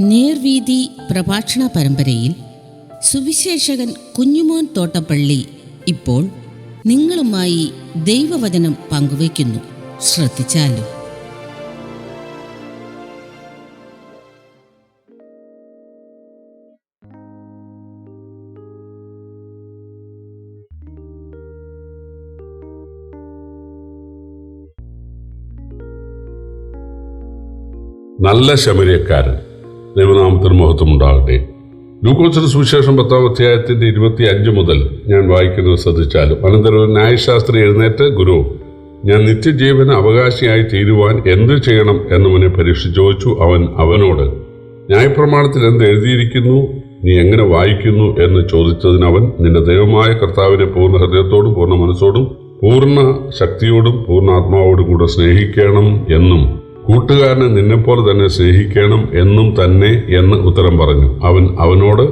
നേർവീതി പ്രഭാഷണ പരമ്പരയിൽ സുവിശേഷകൻ കുഞ്ഞുമോൻ തോട്ടപ്പള്ളി ഇപ്പോൾ നിങ്ങളുമായി ദൈവവചനം പങ്കുവയ്ക്കുന്നു. ശ്രദ്ധിച്ചാലും? നല്ല ശമരിയക്കാരൻ ദൈവനാമത്തിന് മഹത്വം ഉണ്ടാകട്ടെ ലൂക്കോസിന് സുവിശേഷം പത്താം അധ്യായത്തിന്റെ ഇരുപത്തി അഞ്ച് മുതൽ ഞാൻ വായിക്കുന്നത് ശ്രദ്ധിച്ചാലും അനന്തരം ന്യായശാസ്ത്രി എഴുന്നേറ്റ് ഗുരു ഞാൻ നിത്യജീവന അവകാശിയായി തീരുവാൻ എന്ത് ചെയ്യണം എന്നവനെ പരീക്ഷിച്ച് ചോദിച്ചു. അവൻ അവനോട് ന്യായപ്രമാണത്തിൽ എന്ത് എഴുതിയിരിക്കുന്നു? നീ എങ്ങനെ വായിക്കുന്നു? എന്ന് ചോദിച്ചതിനവൻ നിന്റെ ദൈവമായ കർത്താവിനെ പൂർണ ഹൃദയത്തോടും പൂർണ മനസ്സോടും പൂർണ ശക്തിയോടും പൂർണ ആത്മാവോടും കൂടെ സ്നേഹിക്കണം എന്നും കൂട്ടുകാരനെ നിന്നെപ്പോലെ തന്നെ സ്നേഹിക്കണം എന്നും തന്നെ എന്ന് ഉത്തരം പറഞ്ഞു. അവൻ അവനോട്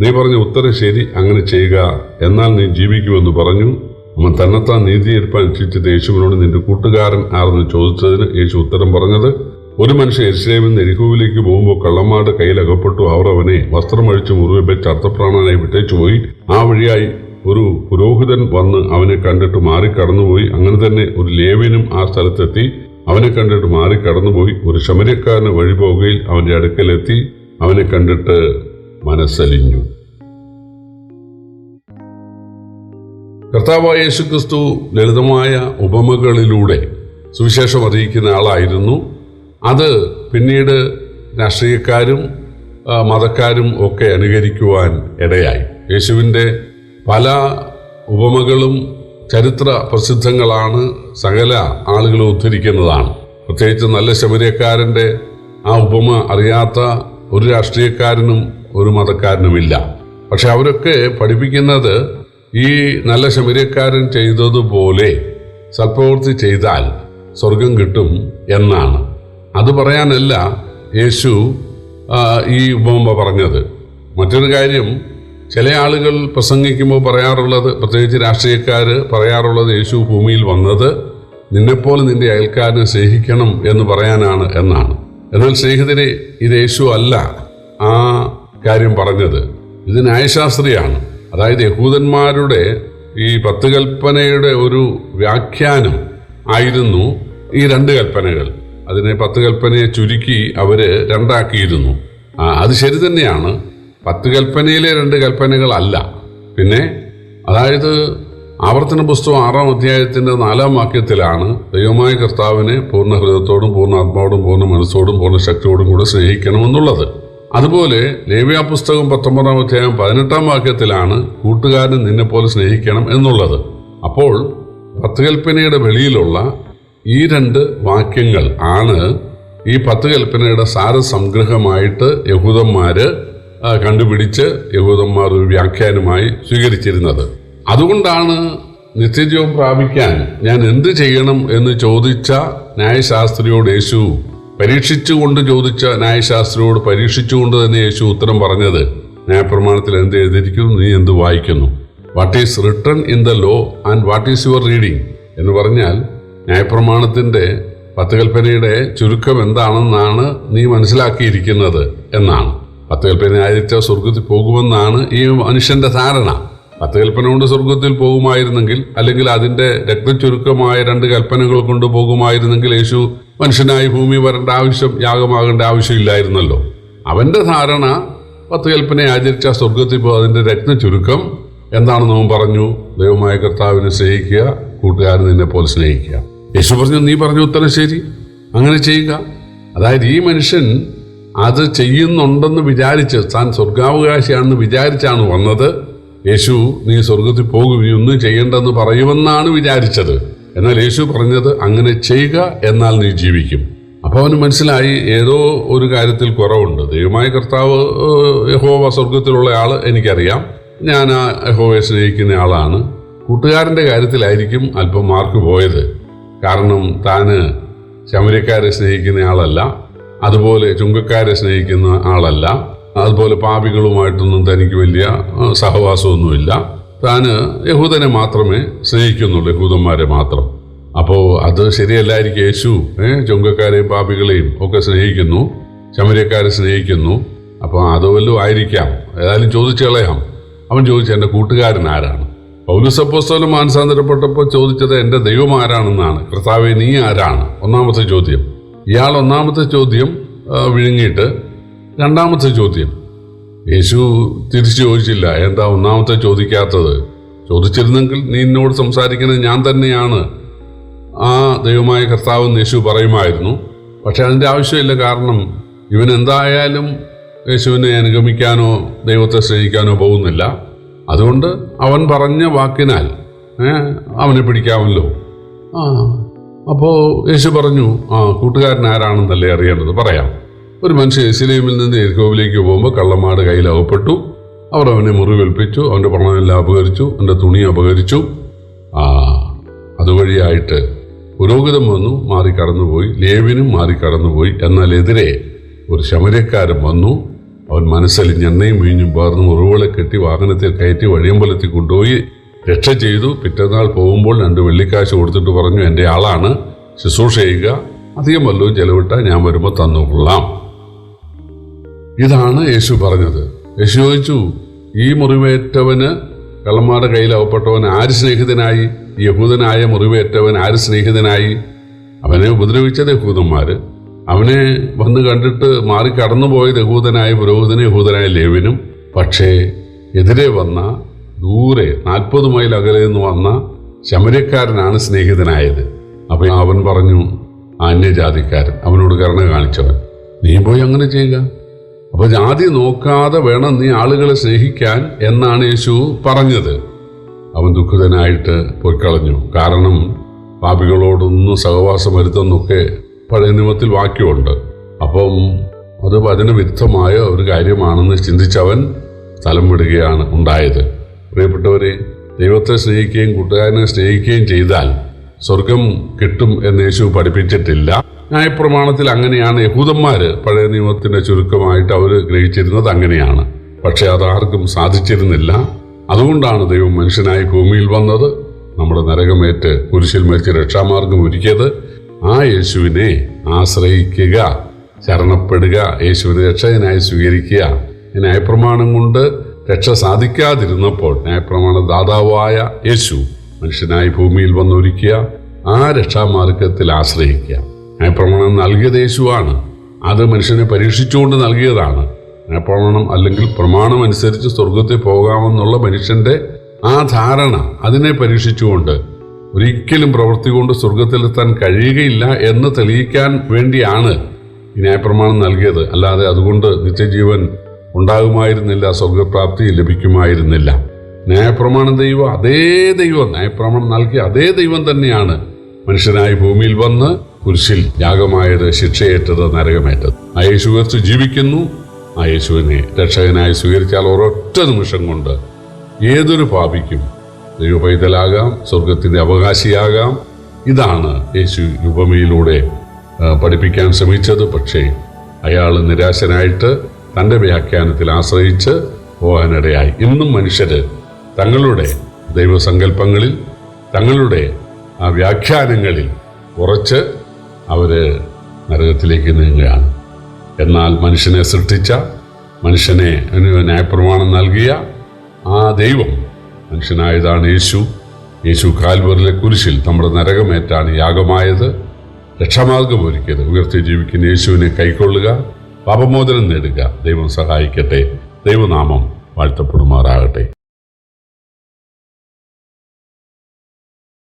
നീ പറഞ്ഞ ഉത്തരം ശരി അങ്ങനെ ചെയ്യുക. എന്നാൽ നീ ജീവിക്കുമെന്ന് പറഞ്ഞു. അവൻ തന്നെത്താൻ നീതിയെടുപ്പാൻ ഇച്ഛിച്ചത് യേശുവിനോട് നിന്റെ കൂട്ടുകാരൻ ആരെന്ന് ചോദിച്ചതിന് യേശു ഉത്തരം പറഞ്ഞത് ഒരു മനുഷ്യൻ എരിശിലേമിൽ നിന്ന് എരിഹുവിലേക്ക് പോകുമ്പോൾ കള്ളന്മാരുടെ കയ്യിൽ അകപ്പെട്ടു അവർ അവനെ വസ്ത്രമഴിച്ച് മുറിവ് അർത്ഥപ്രാണനായി വിട്ടേച്ചു പോയി. ആ വഴിയായി ഒരു പുരോഹിതൻ വന്ന് അവനെ കണ്ടിട്ട് മാറി കടന്നുപോയി അങ്ങനെ തന്നെ ഒരു ലേവ്യനും ആ സ്ഥലത്തെത്തി. അവനെ കണ്ടിട്ട് മാറി കടന്നുപോയി. ഒരു ശമര്യക്കാരന് വഴി പോവുകയിൽ അവന്റെ അടുക്കലെത്തി അവനെ കണ്ടിട്ട് മനസ്സലിഞ്ഞു. കർത്താവായ യേശുക്രിസ്തു ലളിതമായ ഉപമകളിലൂടെ സുവിശേഷം അറിയിക്കുന്ന ആളായിരുന്നു. അത് പിന്നീട് രാഷ്ട്രീയക്കാരും മതക്കാരും ഒക്കെ അനുകരിക്കുവാൻ ഇടയായി. യേശുവിന്റെ പല ഉപമകളും ചരിത്ര പ്രസിദ്ധങ്ങളാണ് സകല ആളുകളും ഉദ്ധരിക്കുന്നതാണ്. പ്രത്യേകിച്ച് നല്ല ശബരിയക്കാരന്റെ ആ ഉപമ അറിയാത്ത ഒരു രാഷ്ട്രീയക്കാരനും ഒരു മതക്കാരനുമില്ല. പക്ഷെ അവരൊക്കെ പഠിപ്പിക്കുന്നത് ഈ നല്ല ശബരിയക്കാരൻ ചെയ്തതുപോലെ സൽപ്രവൃത്തി ചെയ്താൽ സ്വർഗം കിട്ടും എന്നാണ്. അത് പറയാനല്ല യേശു ഈ ഉപമ പറഞ്ഞത്. മറ്റൊരു കാര്യം ചില ആളുകൾ പ്രസംഗിക്കുമ്പോൾ പറയാറുള്ളത് പ്രത്യേകിച്ച് രാഷ്ട്രീയക്കാർ പറയാറുള്ളത് യേശു ഭൂമിയിൽ വന്നത് നിന്നെപ്പോലെ നിന്റെ അയൽക്കാരനെ സ്നേഹിക്കണം എന്ന് പറയാനാണ് എന്നാണ്. എന്നാൽ സ്നേഹിതരെ ഇത് യേശു അല്ല ആ കാര്യം പറഞ്ഞത്. ഇത് ന്യായശാസ്ത്രിയാണ്. അതായത് യഹൂദന്മാരുടെ ഈ പത്ത് കൽപ്പനയുടെ ഒരു വ്യാഖ്യാനം ആയിരുന്നു ഈ രണ്ട് കൽപ്പനകൾ. അതിനെ പത്ത് കൽപ്പനയെ ചുരുക്കി അവർ രണ്ടാക്കിയിരുന്നു. അത് ശരി തന്നെയാണ്. പത്ത് കൽപ്പനയിലെ രണ്ട് കൽപ്പനകൾ അല്ല പിന്നെ അതായത് ആവർത്തന പുസ്തകം ആറാം അധ്യായത്തിന്റെ നാലാം വാക്യത്തിലാണ് ദൈവമായ കർത്താവിനെ പൂർണ ഹൃദയത്തോടും പൂർണ ആത്മാവോടും പൂർണ മനസ്സോടും പൂർണ ശക്തിയോടും കൂടെ സ്നേഹിക്കണമെന്നുള്ളത്. അതുപോലെ ലേവ്യ പുസ്തകം പത്തൊമ്പതാം അധ്യായം പതിനെട്ടാം വാക്യത്തിലാണ് കൂട്ടുകാരൻ നിന്നെ പോലെ സ്നേഹിക്കണം എന്നുള്ളത്. അപ്പോൾ പത്ത് കൽപ്പനയുടെ വെളിയിലുള്ള ഈ രണ്ട് വാക്യങ്ങൾ ആണ് ഈ പത്ത് കൽപ്പനയുടെ സാരസംഗ്രഹമായിട്ട് യഹൂദന്മാര് കണ്ടുപിടിച്ച് യഹൂദന്മാർ ഒരു വ്യാഖ്യാനമായി സ്വീകരിച്ചിരുന്നത്. അതുകൊണ്ടാണ് നിത്യജീവം പ്രാപിക്കാൻ ഞാൻ എന്ത് ചെയ്യണം എന്ന് ചോദിച്ച ന്യായശാസ്ത്രിയോട് യേശു പരീക്ഷിച്ചുകൊണ്ട് ചോദിച്ച ന്യായശാസ്ത്രിയോട് പരീക്ഷിച്ചുകൊണ്ട് തന്നെ യേശു ഉത്തരം പറഞ്ഞത് ന്യായപ്രമാണത്തിൽ എന്ത് എഴുതിയിരിക്കുന്നു നീ എന്ത് വായിക്കുന്നു? What is written in the law and what is your reading എന്ന് പറഞ്ഞാൽ ന്യായപ്രമാണത്തിന്റെ പത്ത് കൽപ്പനയുടെ ചുരുക്കം എന്താണെന്നാണ് നീ മനസ്സിലാക്കിയിരിക്കുന്നത് എന്നാണ്. പത്ത് കൽപ്പന ആയിരിച്ച സ്വർഗത്തിൽ പോകുമെന്നാണ് ഈ മനുഷ്യന്റെ ധാരണ. പത്ത് കൽപ്പന കൊണ്ട് സ്വർഗത്തിൽ പോകുമായിരുന്നെങ്കിൽ അല്ലെങ്കിൽ അതിന്റെ രക്തചുരുക്കമായ രണ്ട് കൽപ്പനകൾ കൊണ്ട് പോകുമായിരുന്നെങ്കിൽ യേശു മനുഷ്യനായി ഭൂമി വരേണ്ട ആവശ്യം യാഗമാകേണ്ട ആവശ്യമില്ലായിരുന്നല്ലോ. അവന്റെ ധാരണ പത്ത് കൽപ്പന ആചരിച്ച സ്വർഗത്തിൽ പോകും അതിന്റെ രക്തചുരുക്കം എന്താണെന്ന് അവൻ പറഞ്ഞു ദൈവമായ കർത്താവിനെ സ്നേഹിക്കുക കൂട്ടുകാരൻ നിന്നെ പോലെ സ്നേഹിക്കുക. യേശു പറഞ്ഞു നീ പറഞ്ഞ ഉത്തരം ശരി. അങ്ങനെ ചെയ്യുക. അതായത് ഈ മനുഷ്യൻ അത് ചെയ്യുന്നുണ്ടെന്ന് വിചാരിച്ച് താൻ സ്വർഗാവകാശിയാണെന്ന് വിചാരിച്ചാണ് വന്നത്. യേശു നീ സ്വർഗത്തിൽ പോകും നീ ഒന്നും ചെയ്യേണ്ടെന്ന് പറയുമെന്നാണ് വിചാരിച്ചത്. എന്നാൽ യേശു പറഞ്ഞത് അങ്ങനെ ചെയ്യുക എന്നാൽ നീ ജീവിക്കും. അപ്പോൾ അവന് മനസ്സിലായി ഏതോ ഒരു കാര്യത്തിൽ കുറവുണ്ട്. ദൈവമായ കർത്താവ് യഹോവ സ്വർഗത്തിലുള്ള ആൾ എനിക്കറിയാം. ഞാൻ ആ യഹോവയെ സ്നേഹിക്കുന്ന ആളാണ്. കൂട്ടുകാരന്റെ കാര്യത്തിലായിരിക്കും അല്പം മാർക്ക് പോയത്. കാരണം താന് ശമരക്കാരെ സ്നേഹിക്കുന്ന ആളല്ല. അതുപോലെ ചുങ്കക്കാരെ സ്നേഹിക്കുന്ന ആളല്ല. അതുപോലെ പാപികളുമായിട്ടൊന്നും തനിക്ക് വലിയ സഹവാസമൊന്നുമില്ല. താന് യഹൂദനെ മാത്രമേ സ്നേഹിക്കുന്നുള്ളൂ യഹൂദന്മാരെ മാത്രം. അപ്പോൾ അത് ശരിയല്ലായിരിക്കും യേശു ഏഹ് ചുങ്കക്കാരെയും പാപികളെയും ഒക്കെ സ്നേഹിക്കുന്നു ശമരക്കാരെ സ്നേഹിക്കുന്നു. അപ്പോൾ അത് വല്ലതും ആയിരിക്കാം. ഏതായാലും ചോദിച്ചു കളയാം. അവൻ ചോദിച്ചു എന്റെ കൂട്ടുകാരൻ ആരാണ്? പൗലുസപ്പോസ്തോലം മാനസാന്തരപ്പെട്ടപ്പോൾ ചോദിച്ചത് എന്റെ ദൈവം ആരാണെന്നാണ്? കർത്താവെ നീ ആരാണ്? ഒന്നാമത്തെ ചോദ്യം. ഇയാൾ ഒന്നാമത്തെ ചോദ്യം വിഴുങ്ങിയിട്ട് രണ്ടാമത്തെ ചോദ്യം. യേശു തിരിച്ചു ചോദിച്ചില്ല എന്താ ഒന്നാമത്തെ ചോദിക്കാത്തത്? ചോദിച്ചിരുന്നെങ്കിൽ നീ എന്നോട് സംസാരിക്കുന്നത് ഞാൻ തന്നെയാണ്. ആ ദൈവമായ കർത്താവ് യേശു പറയുമായിരുന്നു. പക്ഷെ അതിന്റെ ആവശ്യമില്ല കാരണം ഇവൻ എന്തായാലും യേശുവിനെ അനുഗമിക്കാനോ ദൈവത്തെ സ്നേഹിക്കാനോ പോകുന്നില്ല. അതുകൊണ്ട് അവൻ പറഞ്ഞ വാക്കിനാൽ അവനെ പിടിക്കാമല്ലോ. ആ അപ്പോൾ യേശു പറഞ്ഞു ആ കൂട്ടുകാരൻ ആരാണെന്നല്ലേ അറിയേണ്ടത്? പറയാം. ഒരു മനുഷ്യൻ എസിലേമിൽ നിന്ന് എരിക്കോവിലേക്ക് പോകുമ്പോൾ കള്ളമാട് കയ്യിൽ അകപ്പെട്ടു. അവർ അവനെ മുറിവേൽപ്പിച്ചു അവന്റെ പണമെല്ലാം അപകരിച്ചു അവന്റെ തുണി അപകരിച്ചു. ആ അതുവഴിയായിട്ട് പുരോഹിതം വന്നു മാറി കടന്നുപോയി ലേവിനും മാറി കടന്നുപോയി. എന്നാൽ എതിരെ ഒരു ശമരക്കാരൻ വന്നു. അവൻ മനസ്സലിഞ്ഞ് എണ്ണയും വീഞ്ഞും പാർന്ന് മുറിവുകളെ കെട്ടി വാഹനത്തിൽ കയറ്റി വഴിയമ്പലത്തിൽ കൊണ്ടുപോയി. രക്ഷ ചെയ്തു. പിറ്റന്നാൾ പോകുമ്പോൾ രണ്ട് വെള്ളിക്കാശ് കൊടുത്തിട്ട് പറഞ്ഞു എന്റെ ആളാണ്. ശുശ്രൂഷ ചെയ്യുക. അധികം വല്ലതും ചെലവിട്ടാൽ ഞാൻ വരുമ്പോൾ തന്നുകൊള്ളാം ഇതാണ് യേശു പറഞ്ഞത്. യേശു ചോദിച്ചു ഈ മുറിവേറ്റവന് കള്ളന്മാരുടെ കയ്യിൽ അകപ്പെട്ടവൻ ആര് സ്നേഹിതനായി? യഹൂദനായ മുറിവേറ്റവൻ ആര് സ്നേഹിതനായി? അവനെ ഉപദ്രവിച്ചത് യഹൂദന്മാർ അവനെ വന്ന് കണ്ടിട്ട് മാറി കടന്നുപോയത് യഹൂദനായ പുരോഹിതനും യഹൂദനായ ലേവിനും പക്ഷേ എതിരെ വന്ന ദൂരെ നാൽപ്പത് മൈൽ അകലെ നിന്ന് വന്ന ശമരക്കാരനാണ് സ്നേഹിതനായത്. അപ്പൊ അവൻ പറഞ്ഞു "ആ അന്യജാതിക്കാരൻ അവനോട് കരുണ കാണിച്ചവൻ. നീ പോയി അങ്ങനെ ചെയ്യുക. അപ്പൊ ജാതി നോക്കാതെ വേണം നീ ആളുകളെ സ്നേഹിക്കാൻ എന്നാണ് യേശു പറഞ്ഞത്. അവൻ ദുഃഖിതനായിട്ട് കളഞ്ഞു കാരണം പാപികളോടൊന്നും സഹവാസം വരുത്തെന്നൊക്കെ പഴയ നിയമത്തിൽ വാക്യമുണ്ട്. അപ്പം അത് വചനവിരുദ്ധമായ ഒരു കാര്യമാണെന്ന് ചിന്തിച്ചവൻ സ്ഥലം വിടുകയാണ് ഉണ്ടായത്. പ്രിയപ്പെട്ടവരെ ദൈവത്തെ സ്നേഹിക്കുകയും കൂട്ടുകാരനെ സ്നേഹിക്കുകയും ചെയ്താൽ സ്വർഗം കിട്ടും എന്ന് യേശു പഠിപ്പിച്ചിട്ടില്ല. ന്യായപ്രമാണത്തിൽ അങ്ങനെയാണ് യഹൂദന്മാര് പഴയ നിയമത്തിന്റെ ചുരുക്കമായിട്ട് അവർ ഗ്രഹിച്ചിരുന്നത് അങ്ങനെയാണ്. പക്ഷെ അതാർക്കും സാധിച്ചിരുന്നില്ല. അതുകൊണ്ടാണ് ദൈവം മനുഷ്യനായി ഭൂമിയിൽ വന്നത് നമ്മുടെ നരകമേറ്റ് കുരിശിൽ മരിച്ച് രക്ഷാമാർഗം ഒരുക്കിയത്. ആ യേശുവിനെ ആശ്രയിക്കുക ശരണപ്പെടുക യേശുവിനെ രക്ഷകനായി സ്വീകരിക്കുക. ന്യായപ്രമാണം കൊണ്ട് രക്ഷ സാധിക്കാതിരുന്നപ്പോൾ ന്യായപ്രമാണ ദാതാവായ യേശു മനുഷ്യനായി ഭൂമിയിൽ വന്നൊരുക്കിയ ആ രക്ഷാമാർഗത്തിൽ ആശ്രയിക്കുക. ന്യായപ്രമാണം നൽകിയത് യേശുവാണ്. അത് മനുഷ്യനെ പരീക്ഷിച്ചുകൊണ്ട് നൽകിയതാണ്. ന്യായപ്രമാണം അല്ലെങ്കിൽ പ്രമാണം അനുസരിച്ച് സ്വർഗത്തിൽ പോകാമെന്നുള്ള മനുഷ്യന്റെ ആ ധാരണ അതിനെ പരീക്ഷിച്ചുകൊണ്ട് ഒരിക്കലും പ്രവൃത്തി കൊണ്ട് സ്വർഗത്തിലെത്താൻ കഴിയുകയില്ല എന്ന് തെളിയിക്കാൻ വേണ്ടിയാണ് ഈ ന്യായപ്രമാണം നൽകിയത്. അല്ലാതെ അതുകൊണ്ട് നിത്യജീവൻ ഉണ്ടാകുമായിരുന്നില്ല സ്വർഗപ്രാപ്തി ലഭിക്കുമായിരുന്നില്ല. ന്യായപ്രമാണം ദൈവം അതേ ദൈവം ന്യായപ്രമാണം നൽകിയ അതേ ദൈവം തന്നെയാണ് മനുഷ്യനായി ഭൂമിയിൽ വന്ന് കുരിശിൽ യാഗമായത് ശിക്ഷയേറ്റത് നരകമേറ്റത്. ആ യേശു ജീവിക്കുന്നു. ആ യേശുവിനെ രക്ഷകനായി സ്വീകരിച്ചാൽ ഒരൊറ്റ നിമിഷം കൊണ്ട് ഏതൊരു പാപിക്കും ദൈവ പൈതലാകാം സ്വർഗത്തിന്റെ അവകാശിയാകാം. ഇതാണ് യേശു ഉപമയിലൂടെ പഠിപ്പിക്കാൻ ശ്രമിച്ചത്. പക്ഷേ അയാൾ നിരാശനായിട്ട് തന്റെ വ്യാഖ്യാനത്തിൽ ആശ്രയിച്ച് പോകാനിടയായി. ഇന്നും മനുഷ്യർ തങ്ങളുടെ ദൈവസങ്കല്പങ്ങളിൽ തങ്ങളുടെ ആ വ്യാഖ്യാനങ്ങളിൽ കുറച്ച് അവർ നരകത്തിലേക്ക് നീങ്ങുകയാണ്. എന്നാൽ മനുഷ്യനെ സൃഷ്ടിച്ച മനുഷ്യനെ ന്യായപ്രമാണം നൽകിയ ആ ദൈവം മനുഷ്യനായതാണ് യേശു. യേശു കാൽവറിലെ കുരിശിൽ നമ്മുടെ നരകമേറ്റാണ് യാഗമായത് രക്ഷാമാർഗം ഒരുക്കിയത്. ഉയർത്തി ജീവിക്കുന്ന യേശുവിനെ കൈക്കൊള്ളുക പാപമോചനം നേടുക. ദൈവം സഹായിക്കട്ടെ. ദൈവനാമം വാഴ്ത്തപ്പെടുമാറാകട്ടെ.